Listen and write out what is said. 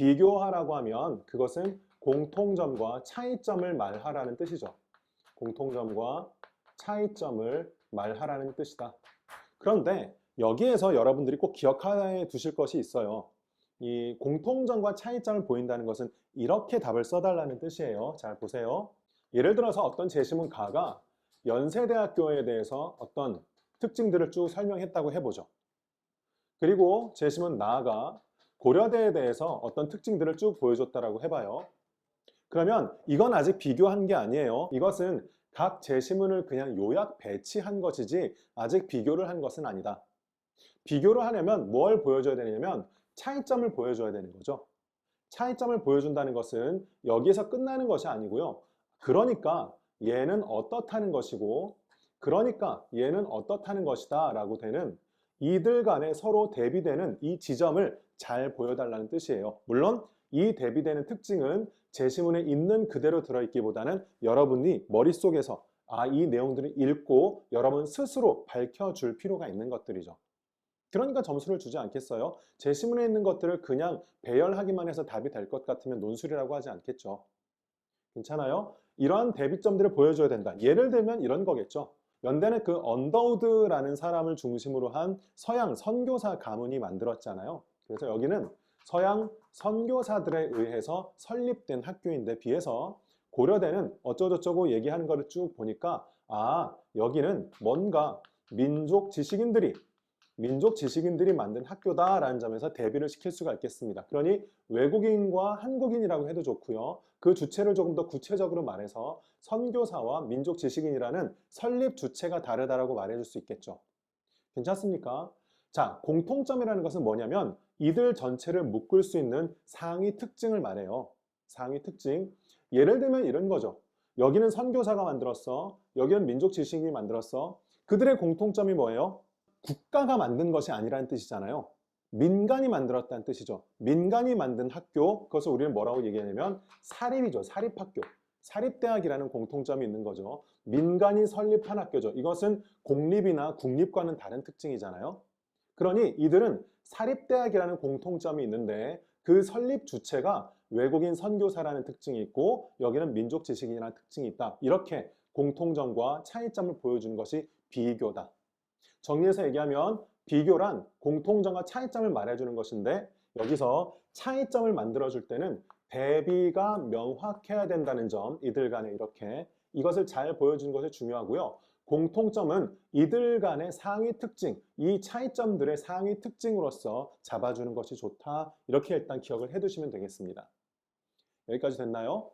비교하라고 하면 그것은 공통점과 차이점을 말하라는 뜻이죠. 공통점과 차이점을 말하라는 뜻이다. 그런데 여기에서 여러분들이 꼭 기억해 두실 것이 있어요. 이 공통점과 차이점을 보인다는 것은 이렇게 답을 써달라는 뜻이에요. 잘 보세요. 예를 들어서 어떤 제시문 가가 연세대학교에 대해서 어떤 특징들을 쭉 설명했다고 해보죠. 그리고 제시문 나가 고려대에 대해서 어떤 특징들을 쭉 보여줬다라고 해봐요. 그러면 이건 아직 비교한 게 아니에요. 이것은 각 제시문을 그냥 요약 배치한 것이지 아직 비교를 한 것은 아니다. 비교를 하려면 뭘 보여줘야 되냐면 차이점을 보여줘야 되는 거죠. 차이점을 보여준다는 것은 여기에서 끝나는 것이 아니고요. 그러니까 얘는 어떻다는 것이고 그러니까 얘는 어떻다는 것이다 라고 되는 이들 간에 서로 대비되는 이 지점을 잘 보여달라는 뜻이에요. 물론 이 대비되는 특징은 제시문에 있는 그대로 들어있기보다는 여러분이 머릿속에서 아, 이 내용들을 읽고 여러분 스스로 밝혀줄 필요가 있는 것들이죠. 그러니까 점수를 주지 않겠어요? 제시문에 있는 것들을 그냥 배열하기만 해서 답이 될 것 같으면 논술이라고 하지 않겠죠. 괜찮아요? 이러한 대비점들을 보여줘야 된다. 예를 들면 이런 거겠죠. 연대는 그 언더우드라는 사람을 중심으로 한 서양 선교사 가문이 만들었잖아요. 그래서 여기는 서양 선교사들에 의해서 설립된 학교인데 비해서 고려대는 어쩌고저쩌고 얘기하는 거를 쭉 보니까 아 여기는 뭔가 민족 지식인들이 민족 지식인들이 만든 학교다라는 점에서 대비를 시킬 수가 있겠습니다. 그러니 외국인과 한국인이라고 해도 좋고요. 그 주체를 조금 더 구체적으로 말해서 선교사와 민족 지식인이라는 설립 주체가 다르다라고 말해줄 수 있겠죠. 괜찮습니까? 자, 공통점이라는 것은 뭐냐면 이들 전체를 묶을 수 있는 상위 특징을 말해요. 상위 특징. 예를 들면 이런 거죠. 여기는 선교사가 만들었어. 여기는 민족 지식인이 만들었어. 그들의 공통점이 뭐예요? 국가가 만든 것이 아니라는 뜻이잖아요. 민간이 만들었다는 뜻이죠. 민간이 만든 학교, 그것을 우리는 뭐라고 얘기하냐면 사립이죠. 사립학교. 사립대학이라는 공통점이 있는 거죠. 민간이 설립한 학교죠. 이것은 공립이나 국립과는 다른 특징이잖아요. 그러니 이들은 사립대학이라는 공통점이 있는데 그 설립 주체가 외국인 선교사라는 특징이 있고 여기는 민족 지식인이라는 특징이 있다. 이렇게 공통점과 차이점을 보여주는 것이 비교다. 정리해서 얘기하면 비교란 공통점과 차이점을 말해주는 것인데 여기서 차이점을 만들어줄 때는 대비가 명확해야 된다는 점 이들 간에 이렇게 이것을 잘 보여주는 것이 중요하고요. 공통점은 이들 간의 상위 특징, 이 차이점들의 상위 특징으로서 잡아주는 것이 좋다. 이렇게 일단 기억을 해두시면 되겠습니다. 여기까지 됐나요?